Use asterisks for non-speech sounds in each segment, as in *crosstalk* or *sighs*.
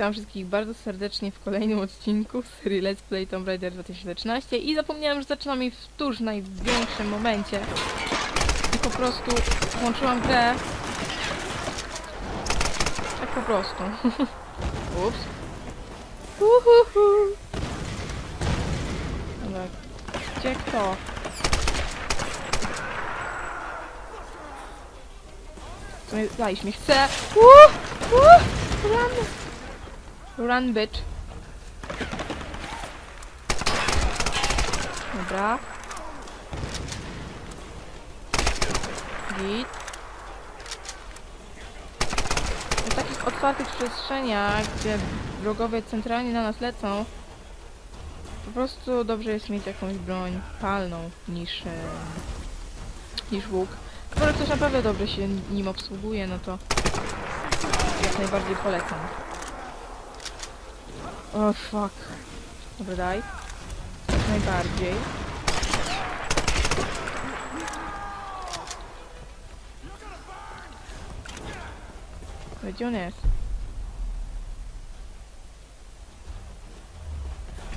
Witam wszystkich bardzo serdecznie w kolejnym odcinku serii Let's Play Tomb Raider 2013 i zapomniałem, że zaczynam jej w tuż największym momencie. I po prostu włączyłam grę. Tak po prostu. *laughs* Ups. Uhuhu. Dobra. Gdzie kto? Co mnie chce. Uh, run. Run, bitch. Dobra. Git. W takich otwartych przestrzeniach, gdzie wrogowie centralnie na nas lecą, po prostu dobrze jest mieć jakąś broń palną niż, e, niż łuk. Że ktoś naprawdę dobrze się nim obsługuje, no to jak najbardziej polecam. O fuck. Dobra, daj. Najbardziej. Gdzie on jest?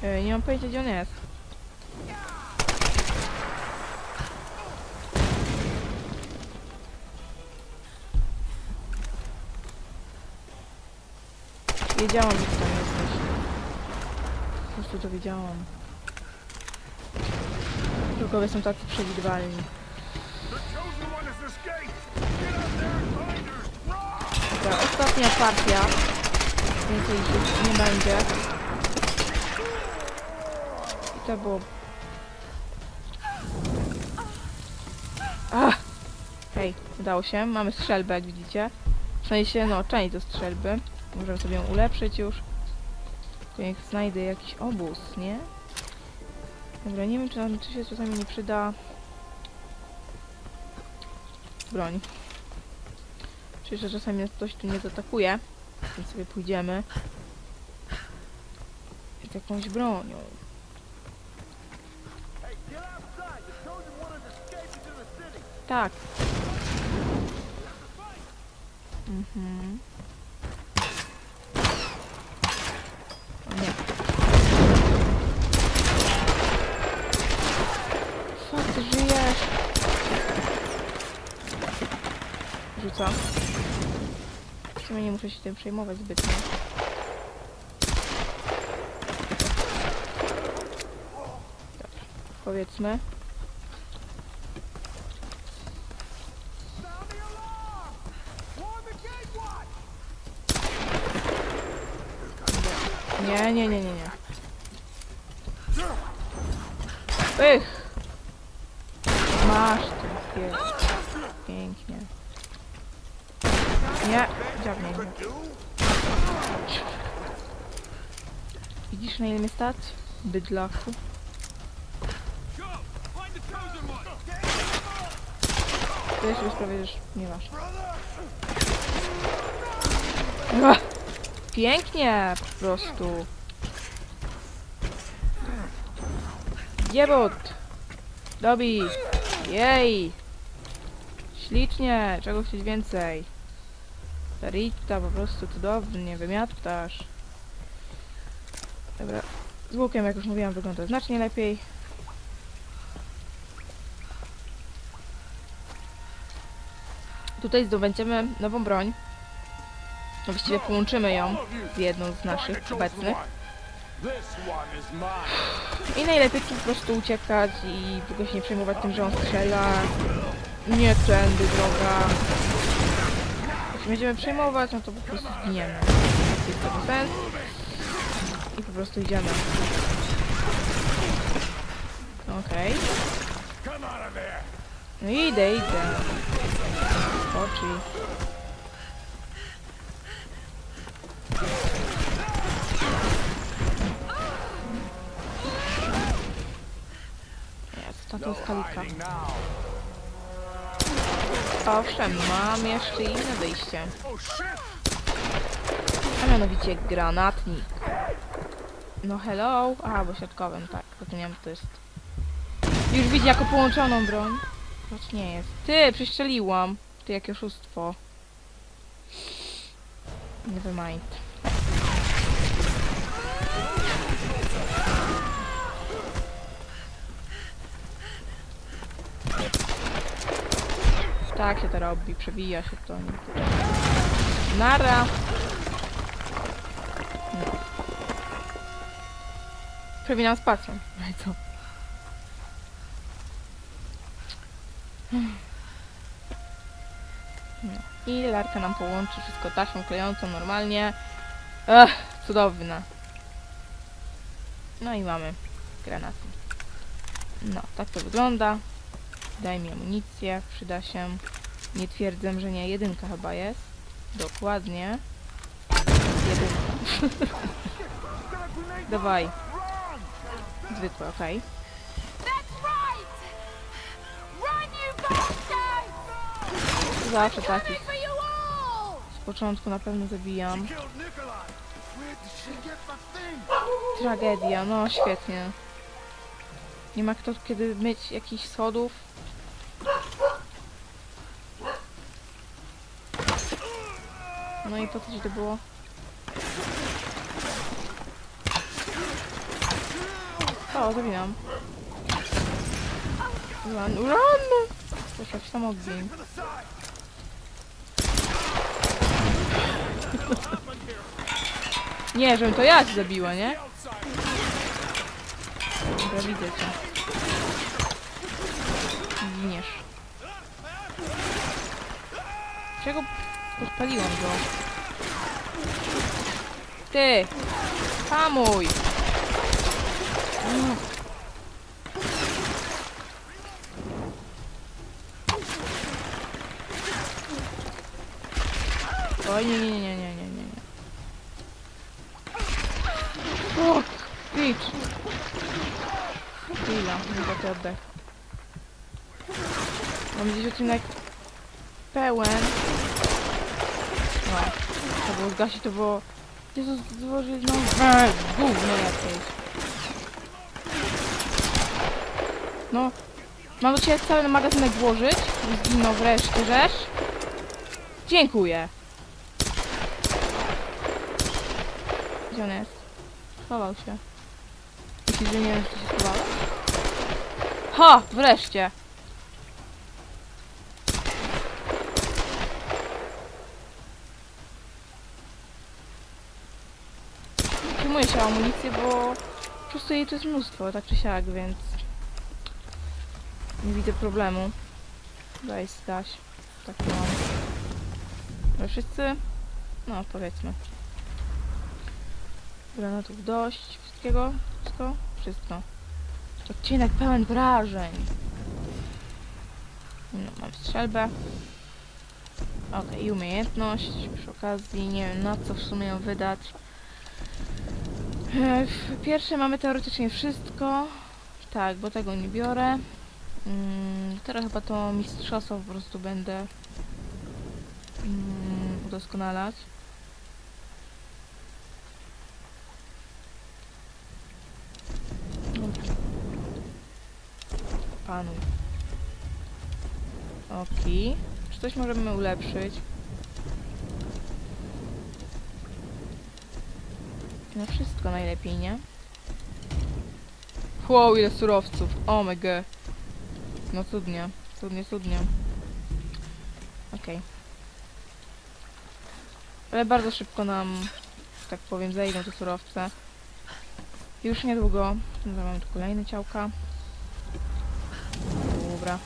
E, nie mam pojęcia gdzie on jest. Wiedziałam, że prostu to wiedziałam. Wrogowie są tacy przewidywalni. Dobra, ostatnia partia. Więcej już nie będzie. I to było... Ach! Hej, udało się. Mamy strzelbę, jak widzicie. W sensie, no, część do strzelby. Możemy sobie ją ulepszyć już. Jak znajdę jakiś obóz, nie? Dobra, nie wiem, czy nam czy się czasami nie przyda... Broń. Czyli, że czasami ktoś tu nie zaatakuje. Więc sobie pójdziemy. Z jakąś bronią. Hey, get Rzucam. W sumie nie muszę się tym przejmować zbytnio. Dobra, powiedzmy. Sound the alarm! Warn the gatewatch! Nie, nie, nie, nie, nie. Ych! Masz to, jest. Pięknie. Nie, dziabnie mnie. Widzisz na ile mnie stać? Bydlaku. Jeszcze już prawie, że nie masz. Ach, Pięknie, po prostu. Giebot! Dobi! Jej! Ślicznie! Czego chcieć więcej? Rita, po prostu cudownie, wymiatasz. Dobra. Z łukiem, jak już mówiłam, wygląda znacznie lepiej. Tutaj zdobędziemy nową broń. No właściwie połączymy ją z jedną z naszych obecnych. I najlepiej tu po prostu uciekać i ogóle się nie przejmować tym, że on strzela. Nie tędy droga. Się będziemy przejmować, no to po prostu zginiemy. Jest to sens. I po prostu idziemy. Okej. No idę, idę. Oczy. Jest, to jest kalika. hiding now! Owszem, mam jeszcze inne wyjście. A mianowicie granatnik. No hello. A, bo środkowym, tak. To nie wiem, to jest. Już widzi jako połączoną broń. Choć nie jest. Ty, przestrzeliłam. Ty, jakie oszustwo. Nevermind. Tak się to robi, przewija się to. Nara! Przewinam spacją. No i co? I larka nam połączy wszystko taśmą klejącą normalnie. Ech, cudowna. No i mamy granaty. No, tak to wygląda. Daj mi amunicję, przyda się. Nie twierdzę, że nie. Jedynka chyba jest. Dokładnie. Jedynka. *laughs* Dawaj. Zwykłe, okej. Zawsze all! z początku na pewno zabijam. Tragedia, no świetnie. Nie ma kto kiedy myć jakichś schodów. No i po co ci to było? O, zabijam. Run, run! Proszę. To the side. *laughs* Nie, żebym to ja cię zabiła, nie? Dobra, widzę cię. Giniesz. Czego podpaliłam go? Ty! Hamuj! Oj, nie, nie, nie, nie, nie, nie, nie. O, Bitch! Chwila, nie to oddech. Mam gdzieś odcinek pełen. No, to było zgasić, to było... Jezus, złożyć, no... Gówno jakieś. No, mam do ciebie cały magazynek włożyć zginął wreszcie, żeż? Dziękuję. Gdzie on jest? Schował się. Myślisz, że nie wiem, czy się schowało? Ha! Wreszcie! Przyjmuję się amunicję, bo po prostu jej to jest mnóstwo, tak czy siak, więc nie widzę problemu. Daj Staś. Tak mam. Ale wszyscy? No, powiedzmy. Granatów dość. Wszystkiego? Wszystko? Wszystko. Odcinek pełen wrażeń. No, mam strzelbę. Okej, i umiejętność. Przy okazji nie wiem na co w sumie ją wydać. W pierwszej mamy teoretycznie wszystko. Tak, bo tego nie biorę. Mm, teraz chyba to mistrzostwo po prostu będę mm, udoskonalać. Panuj. Oki. Czy coś możemy ulepszyć? No wszystko najlepiej, nie? Wow, ile surowców. Oh my god. No cudnie. Cudnie, cudnie. Okej. Ale bardzo szybko nam, tak powiem, zejdą te surowce. Już niedługo. Dobra, mamy tu kolejne ciałka. Dobra.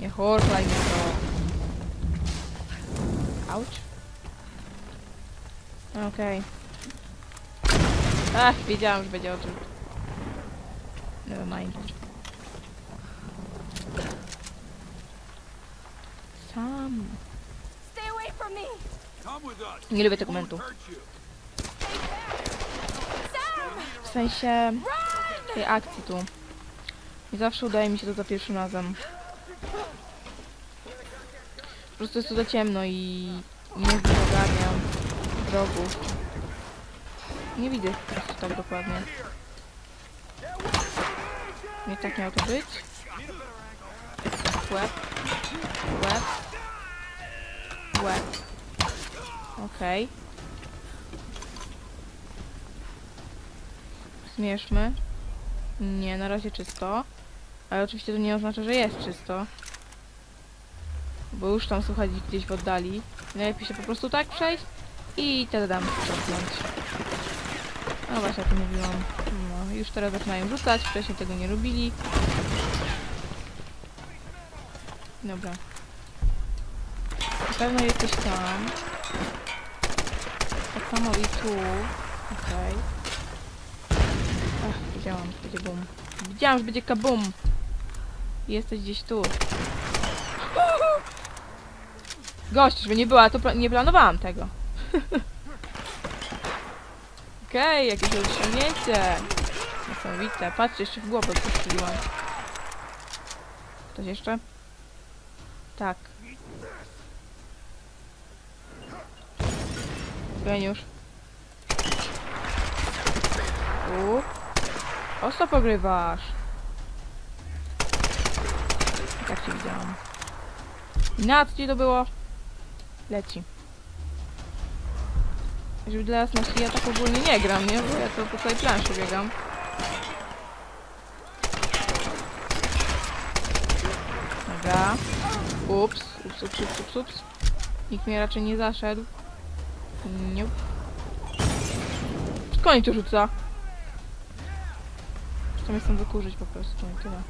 Nie horchlaj mnie to. Auć. Okej. Ach, wiedziałam, że będzie o tym. Never Nie lubię tego momentu. W sensie tej akcji tu. Nie zawsze udaje mi się to za pierwszym razem. Po prostu jest tu za ciemno i nie ogarniam wrogów. Nie widzę po prostu tak dokładnie. Nie tak miało to być. Łeb. Łeb. Łeb. Okej. Zmierzmy. Nie, na razie czysto. Ale oczywiście to nie oznacza, że jest czysto. Bo już tam słuchać gdzieś w oddali. Najlepiej się po prostu tak przejść i wtedy dam cofnąć. No właśnie, tym mówiłam. No, już teraz zaczynają rzucać, wcześniej tego nie robili. Dobra. Na pewno jesteś tam. Tak samo i tu. Okej. Ach, wiedziałam, że będzie bum. Wiedziałam, że będzie kabum. Jesteś gdzieś tu. *gasps* Gość, żeby nie była, to nie planowałam tego. *laughs* Okej, jakieś osiągnięcie. Niesamowite. Patrzcie, jeszcze w głowę postrzeliłam. Ktoś jeszcze? Tak. Geniusz. U. Ostro pogrywasz. Tak cię widziałam. Na co ci to było? Leci. Żeby dla jasności, ja tak ogólnie nie gram, nie? Bo ja to po całej planszy biegam. Dobra. Ups, ups, ups, ups, ups, ups. Nikt mnie raczej nie zaszedł. Nie. Skąd oni to rzuca? Mnie stąd wykurzyć po prostu i tyle.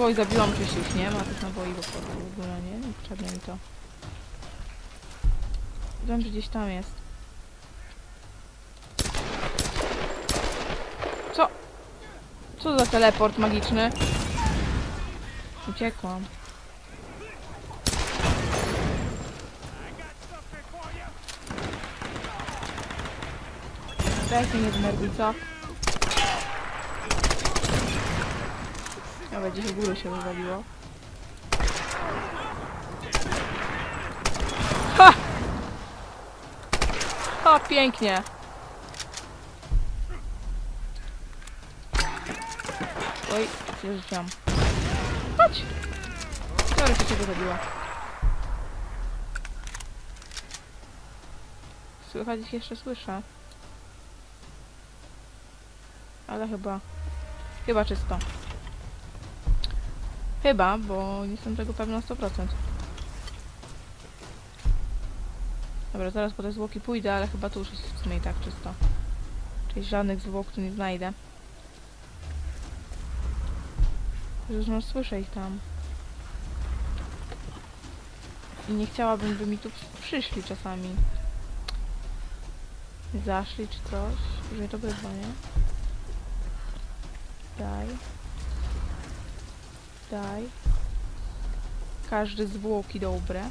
Oj, zabiłam oczywiście już nie ma tych naboi po prostu w ogóle, nie? Niepotrzebne mi to. Wiem, że gdzieś tam jest. Co? Co za teleport magiczny? Uciekłam. Daj się nie znerwuj, co? Dobra, gdzieś w górę się wywaliło. Ha! Ha, pięknie! Oj, się rzuciłam. Chodź! Sorry, że ciebie zabiła. Słychać ich jeszcze słyszę. Ale chyba... Chyba czysto. Chyba, bo nie jestem tego pewna na 100%. Dobra, zaraz po te zwłoki pójdę, ale chyba tu już jest w sumie i tak czysto. Czyli żadnych zwłok tu nie znajdę. Już no słyszę ich tam. I nie chciałabym, by mi tu przyszli czasami. Zaszli czy coś. Już mnie to wyzwa, nie? Daj. Daj. Każdy zwłoki dobre.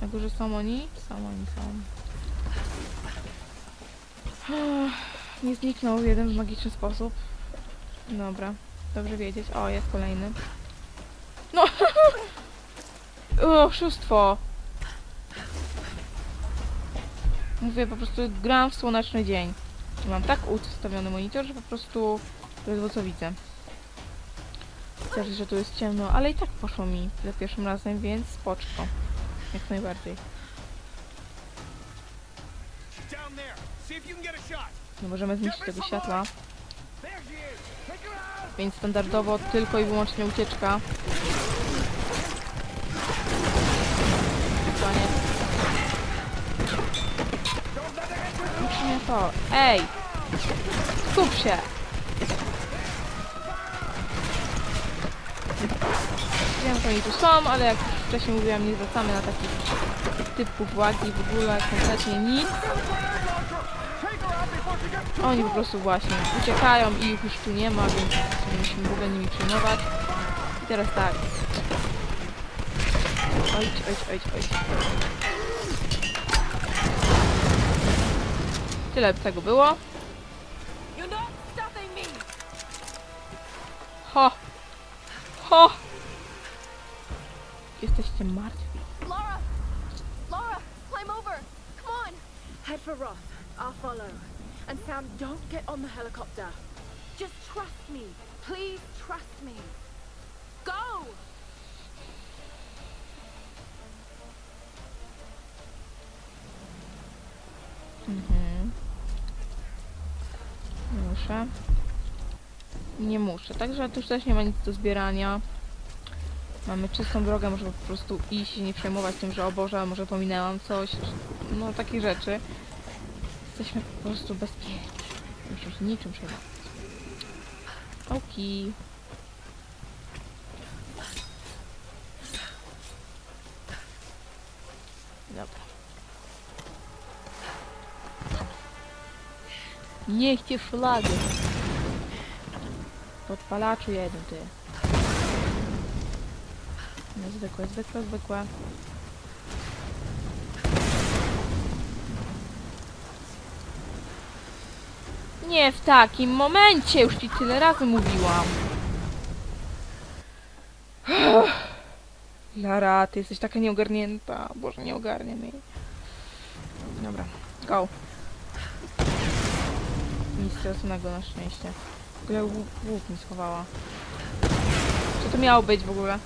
Na górze są oni? Są oni, są. Nie zniknął w jeden magiczny sposób. Dobra, dobrze wiedzieć. O, jest kolejny. No! *laughs* O, oszustwo! Mówię, po prostu gram w słoneczny dzień. Mam tak ustawiony monitor, że po prostu ledwo co widzę. Chociaż, że tu jest ciemno, ale i tak poszło mi za pierwszym razem, więc spoczko. Jak najbardziej. Nie możemy zniszczyć tego światła, więc standardowo tylko i wyłącznie ucieczka. To. Ej! Skup się! Wiem, że oni tu są, ale jak wcześniej mówiłam, nie zwracamy na takich typów uwagi w ogóle, kompletnie nic. Oni po prostu właśnie uciekają i ich już tu nie ma, więc nie musimy w ogóle nimi przejmować. I teraz tak. Ojć, ojć, ojć, ojć. Tyle tego było. You're not stopping me! Ho! Ho! Jesteście martwi. Laura! Laura, climb over! Come on! Head for Roth. I'll follow. And Sam, don't get on the helicopter. Just trust me. Please trust me. Go! Mhm. Muszę. nie muszę. Także tu już też nie ma nic do zbierania. Mamy czystą drogę, możemy po prostu iść i nie przejmować tym, że o Boże, może pominęłam coś. No takich rzeczy. Jesteśmy po prostu bezpieczni. Musimy się niczym przejmować. Oki. Dobra. Niech cię szlady. Podpalaczu jeden ty. No zwykłe, zwykłe, zwykłe. Nie w takim momencie, już ci tyle razy mówiłam. *sighs* Lara, ty jesteś taka nieogarnięta. Boże, nie ogarniam jej. Dobra, go. Straconego na szczęście. W ogóle łuk, łuk mi schowała. Co to miało być w ogóle?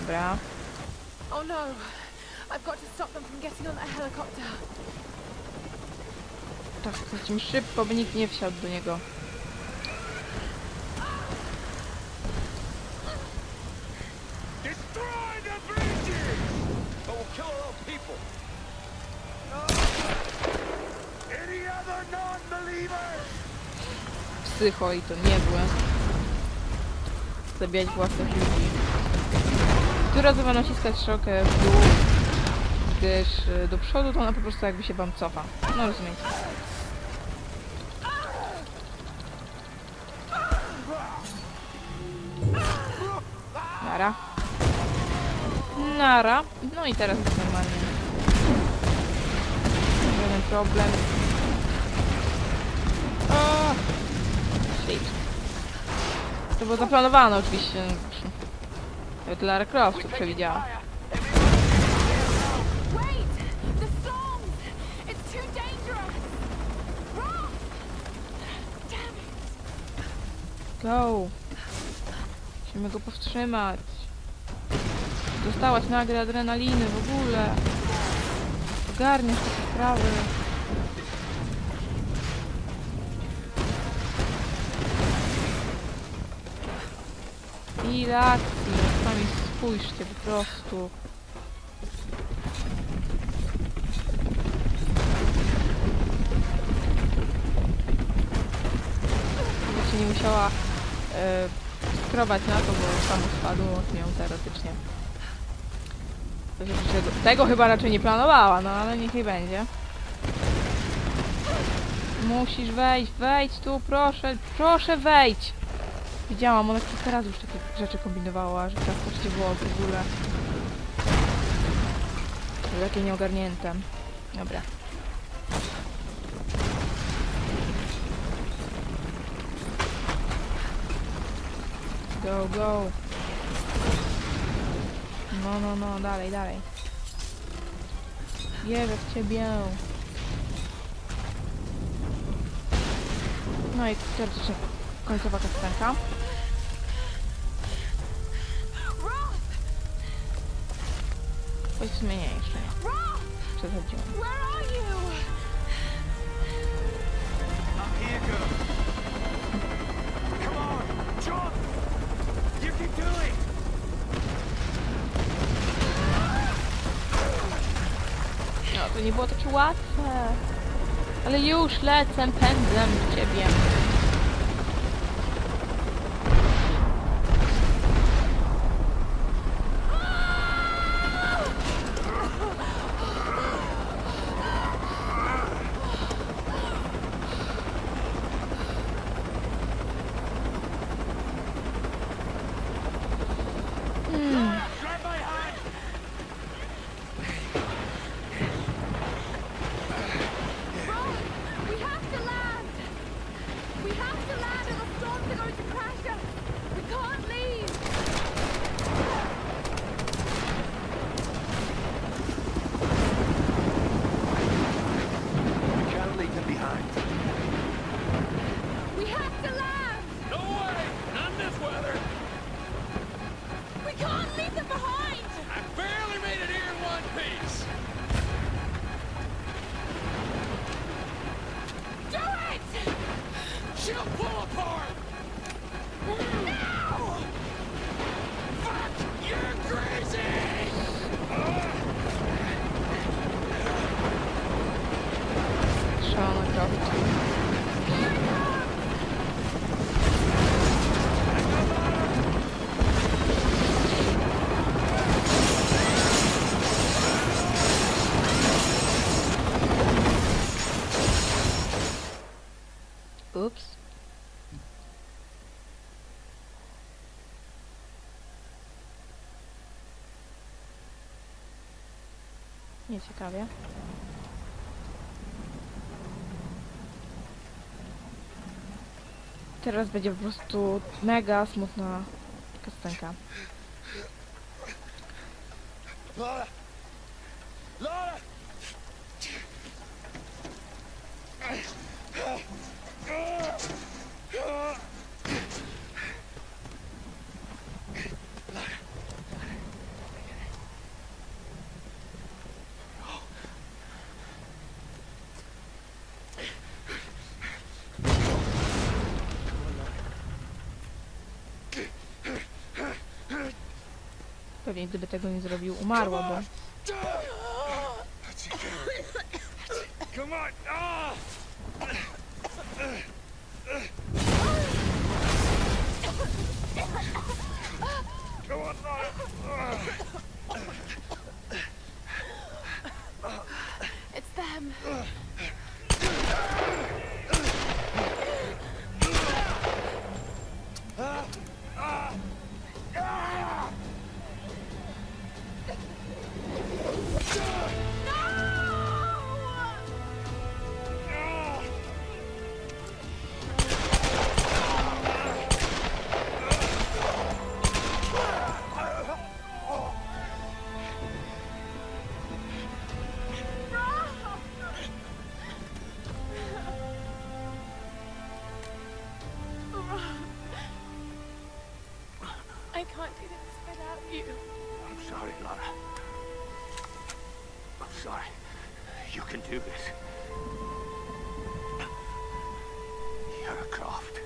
Dobra. Oh no! I've got to stop them from getting on that helicopter. Tak, lecimy szybko, by nikt nie wsiadł do niego. Psycho i to niezłe. Zabijać własnych ludzi. Która trzeba naciskać strzałkę w dół, gdyż y, do przodu to ona po prostu jakby się wam cofa. No rozumiecie. Nara. Nara. No i teraz jest normalnie. Żaden problem. To było zaplanowane oczywiście. Nawet Lara Croft to przewidziała. Go! Musimy go powstrzymać. Dostałaś nagle adrenaliny w ogóle. Ogarniasz takie sprawy. Akcji, no sami spójrzcie po prostu. Ja się nie musiała e, skrobać na to, bo samo spadło od nią teoretycznie. Tego, tego chyba raczej nie planowała, no ale niech jej będzie. Musisz wejść, wejdź tu, proszę, proszę wejdź! Widziałam, ona kilka razy już takie rzeczy kombinowała, że teraz poczcie było w ogóle. Takie nieogarnięte. Dobra. Go, go. No, no, no, dalej, dalej. Wierzę w ciebie. No i teoretycznie końcowa kastanka. W sumie nie, jeszcze nie. Roth! Przesadziłam. Where are you? I'm here, girl. Come on, jump! You can do it! No, to nie było takie łatwe. Ale już lecę pędzem w ciebie. Oops. Nie ciekawie. Teraz będzie po prostu mega smutna kastenka. Pewnie gdyby tego nie zrobił, umarłaby. It's them. Can't do this without you. I'm sorry, Laura. I'm sorry. You can do this. You're a.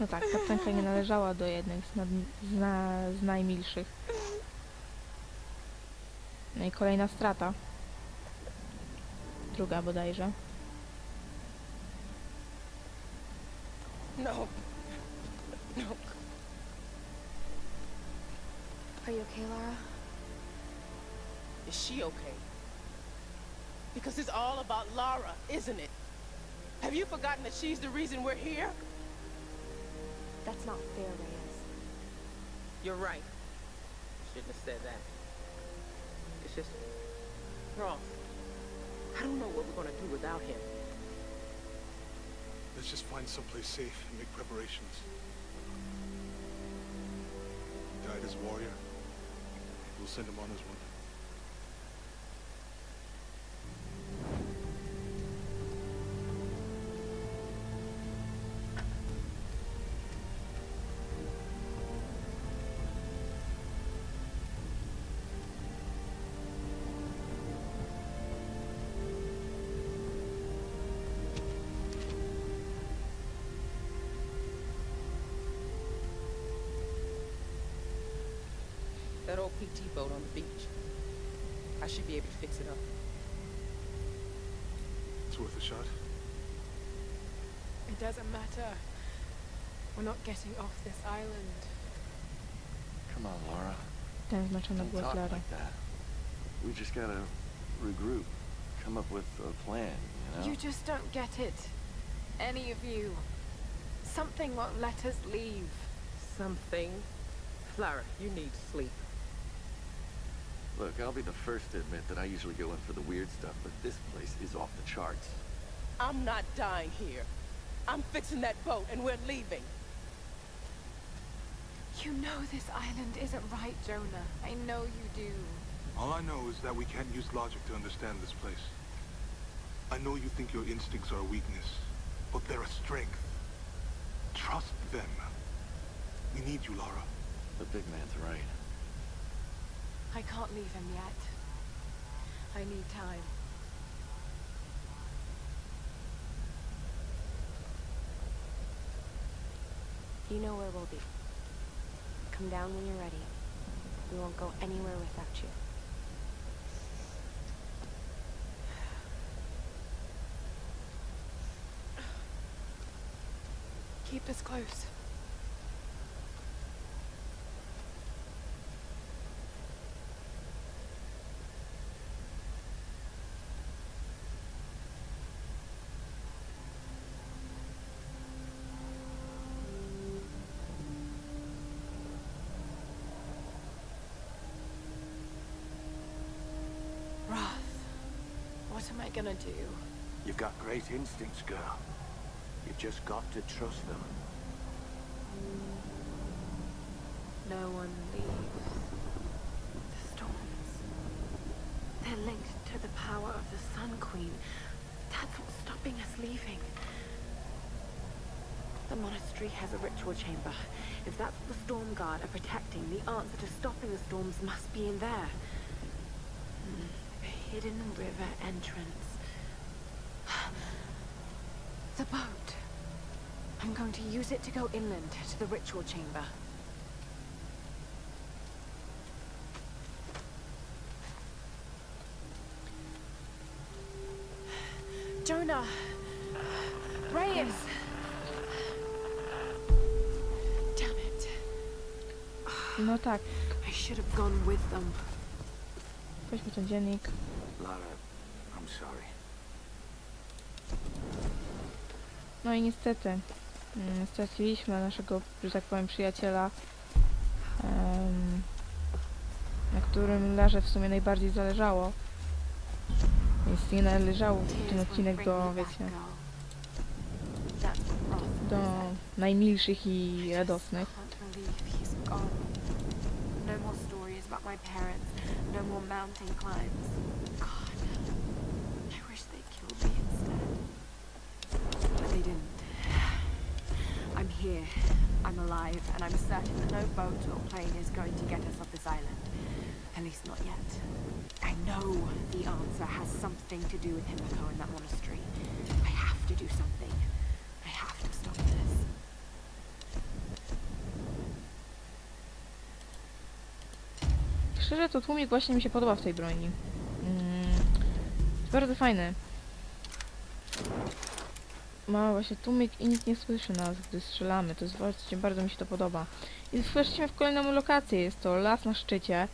No tak, ta piosenka nie należała do jednych z, nad, z, na, z najmilszych. No i kolejna strata. Druga bodajże. No. No. Are you okay, Lara? Is she okay? Because it's all about Lara, isn't it? Have you forgotten that she's the reason we're here? That's not fair, Reyes. You're right. Shouldn't have said that. It's just... Ross, I don't know what we're gonna do without him. Let's just find someplace safe and make preparations. He died as a warrior. We'll send him on as one. That old PT boat on the beach. I should be able to fix it up. It's worth a shot. It doesn't matter. We're not getting off this island. Come on, Laura. Ten zmaczony Don't talk Lary. like that. We just gotta regroup, come up with a plan, you know? You just don't get it. Any of you. Something won't let us leave. Something. Lara, you need sleep. Look, I'll be the first to admit that I usually go in for the weird stuff, but this place is off the charts. I'm not dying here. I'm fixing that boat and we're leaving. You know this island isn't right, Jonah. I know you do. All I know is that we can't use logic to understand this place. I know you think your instincts are a weakness, but they're a strength. Trust them. We need you, Laura. The big man's right. I can't leave him yet. I need time. You know where we'll be. Come down when you're ready. We won't go anywhere without you. *sighs* Keep us close. I gonna do? You've got great instincts, girl. You've just got to trust them. No one leaves. The storms. They're linked to the power of the Sun Queen. That's what's stopping us leaving. The monastery has a ritual chamber. If that's what the Storm Guard are protecting, the answer to stopping the storms must be in there. Hmm, A hidden river entrance. The boat. I'm going to use it to go inland to the ritual chamber. Jonah! Reyes! Damn it. No tak, I should have gone with them. weźmy ten dziennik. Lara, I'm sorry. No i niestety, mm, straciliśmy naszego, że tak powiem, przyjaciela, em, na którym Larze w sumie najbardziej zależało. Więc nie należało ten odcinek do, wiecie, do najmilszych i radosnych. No more stories about my parents. No more mountain climbs. Here. I'm alive, and I'm certain that no boat or plane is going to get us off this island. At least not yet. I know the answer has something to do with Himiko and that monastery. I have to do something. I have to stop this. Szczerze to tłumik właśnie mi się podoba w tej broni. Mm, bardzo fajny. Ma właśnie tłumik i nikt nie słyszy nas, gdy strzelamy. To jest właśnie, bardzo mi się to podoba. I wchodzimy w kolejną lokację. Jest to las na szczycie.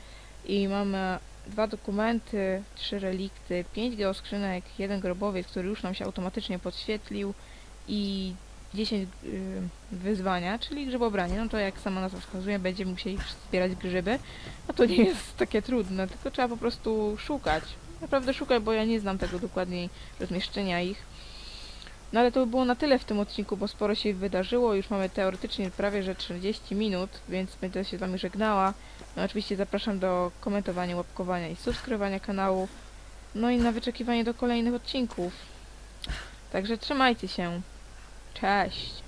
I mamy dwa dokumenty, trzy relikty, pięć geoskrzynek, jeden grobowiec, który już nam się automatycznie podświetlił i 10 y, wyzwania, czyli grzybobranie. No to jak sama nazwa wskazuje, będziemy musieli zbierać grzyby. A to nie jest takie trudne, tylko trzeba po prostu szukać. Naprawdę szukać, bo ja nie znam tego dokładniej rozmieszczenia ich. No ale to by było na tyle w tym odcinku, bo sporo się wydarzyło. Już mamy teoretycznie prawie że 40 minut, więc będę się z wami żegnała. No oczywiście zapraszam do komentowania, łapkowania i subskrybowania kanału. No i na wyczekiwanie do kolejnych odcinków. Także trzymajcie się. Cześć!